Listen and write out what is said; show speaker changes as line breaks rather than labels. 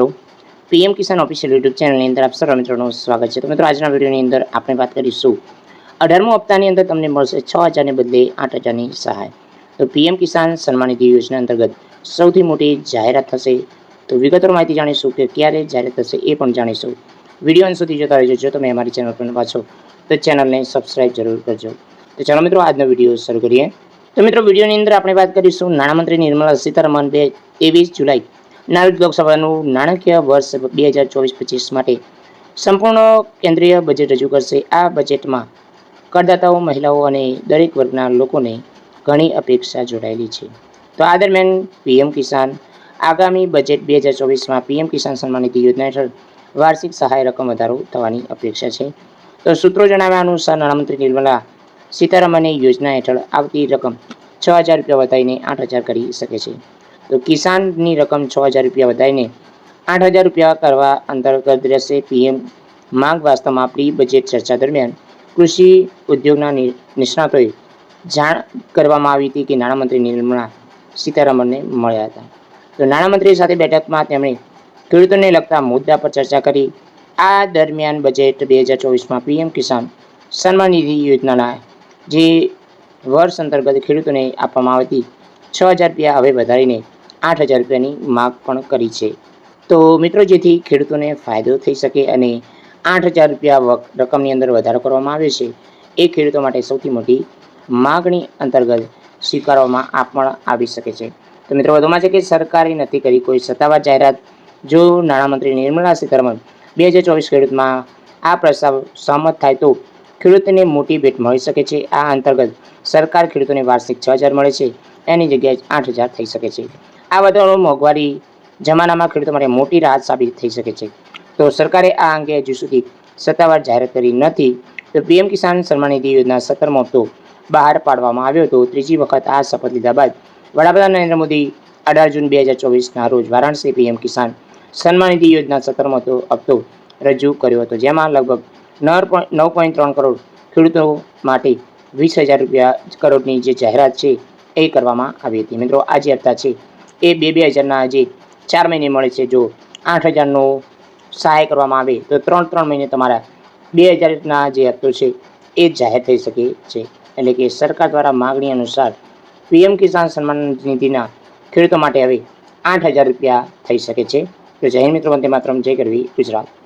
મિત્રો. પીએમ કિસાન official YouTube ચેનલની અંદર આપ સર્વ મિત્રોનું સ્વાગત છે. તો મિત્રો, આજના વિડીયોની અંદર આપણે વાત કરીશું અઢારમો હપ્તાની અંદર તમને મળશે છ હજારને બદલે આઠ હજારની સહાય. તો પીએમ કિસાન સન્માન નિધિ યોજના અંતર્ગત સૌથી મોટી જાહેરાત થશે. તો વિગતવાર માહિતી જાણીશું કે ક્યારે જાહેરાત થશે એ પણ જાણીશું. વીડિયો અંત સુધી જોતા રહેજો. જો તમે અમારી ચેનલ પર પાછો તો ચેનલને સબસ્ક્રાઇબ જરૂર કરજો. તો ચાલો મિત્રો, આજનો વીડિયો શરૂ કરીએ. તો મિત્રો, વિડીયોની અંદર આપણે વાત કરીશું નાણામંત્રી નિર્મલા સીતારમણ બે ત્રેવીસ જુલાઈ નાવિક લોકસભાનું નાણાકીય વર્ષ બે હજાર ચોવીસ પચીસ માટે સંપૂર્ણ કેન્દ્રીય બજેટ રજૂ કરશે. આ બજેટમાં કરદાતાઓ, મહિલાઓ અને દરેક વર્ગના લોકોને ઘણી અપેક્ષા જોડાયેલી છે. તો આ દરમિયાન પીએમ કિસાન આગામી બજેટ બે હજાર ચોવીસમાં પીએમ કિસાન સન્માન નિધિ યોજના હેઠળ વાર્ષિક સહાય રકમ વધારો થવાની અપેક્ષા છે. તો સૂત્રો જણાવ્યા અનુસાર નાણામંત્રી નિર્મલા સીતારામને યોજના હેઠળ આવતી રકમ છ હજાર રૂપિયા વધારીને આઠ હજાર કરી શકે છે. તો કિસાનની રકમ છ હજાર રૂપિયા વધારીને આઠ હજાર રૂપિયા કરવા અંતર્ગત રહેશે પીએમ માંગ વાસ્તવમાં પ્રી બજેટ ચર્ચા દરમિયાન. કૃષિ ઉદ્યોગના નિષ્ણાતોએ જાણ કરવામાં આવી હતી કે નાણામંત્રી નિર્મળા સીતારામનને મળ્યા હતા. તો નાણામંત્રી સાથે બેઠકમાં તેમણે ખેડૂતોને લગતા મુદ્દા પર ચર્ચા કરી. આ દરમિયાન બજેટ બે હજાર ચોવીસમાં પીએમ કિસાન સન્માન નિધિ યોજનાના જે વર્ષ અંતર્ગત ખેડૂતોને આપવામાં આવતી છ હજાર રૂપિયા હવે વધારીને આઠ હજાર રૂપિયાની માગ પણ કરી છે. તો મિત્રો, જેથી ખેડૂતોને ફાયદો થઈ શકે અને આઠ હજાર રૂપિયા રકમની અંદર વધારો કરવામાં આવ્યો છે, એ ખેડૂતો માટે સૌથી મોટી માગણી અંતર્ગત સ્વીકારવામાં આ પણ આવી શકે છે. તો મિત્રો, વધુમાં છે કે સરકારે નથી કરી કોઈ સત્તાવાર જાહેરાત, જો નાણામંત્રી નિર્મલા સીતારમણ બે હજાર ચોવીસ ખેડૂતમાં આ પ્રસ્તાવ સહમત થાય તો ખેડૂતોને મોટી ભેટ મળી શકે છે. આ અંતર્ગત સરકાર ખેડૂતોને વાર્ષિક છ હજાર મળે છે, એની જગ્યાએ આઠ હજાર થઈ શકે છે. આ વધારો મોંઘવારી જમાનામાં ખેડૂતો માટે મોટી રાહત સાબિત થઈ શકે છે. તો સરકારે આ અંગે હજુ સુધી સત્તાવાર જાહેરાત કરી નથી. તો પીએમ કિસાન સન્માન નિધિ યોજના સત્તરમો હપ્તો બહાર પાડવામાં આવ્યો હતો. ત્રીજી વખત આ શપથ લીધા બાદ વડાપ્રધાન નરેન્દ્ર મોદી અઢાર જૂન બે હજાર ચોવીસના રોજ વારાણસી પીએમ કિસાન સન્માન નિધિ યોજના સત્તરમો હપ્તો રજૂ કર્યો હતો. જેમાં લગભગ નવ પોઈન્ટ ત્રણ કરોડ ખેડૂતો માટે વીસ હજાર રૂપિયા કરોડની જે જાહેરાત છે એ કરવામાં આવી હતી. મિત્રો આ જે છે. એ બે બે હજારના જે ચાર મહિને મળે છે, જો આઠ હજારનો સહાય કરવામાં આવે, તો ત્રણ ત્રણ મહિને તમારા બે હજારના જે હપ્તો છે, એ જાહેર થઈ શકે છે. એટલે કે સરકાર દ્વારા માગણી અનુસાર પીએમ કિસાન સન્માન નિધિના ખેડૂતો માટે હવે આઠ હજાર રૂપિયા થઈ શકે છે. તો જય મિત્રો, વંદે માત્ર જય કરવી ગુજરાત.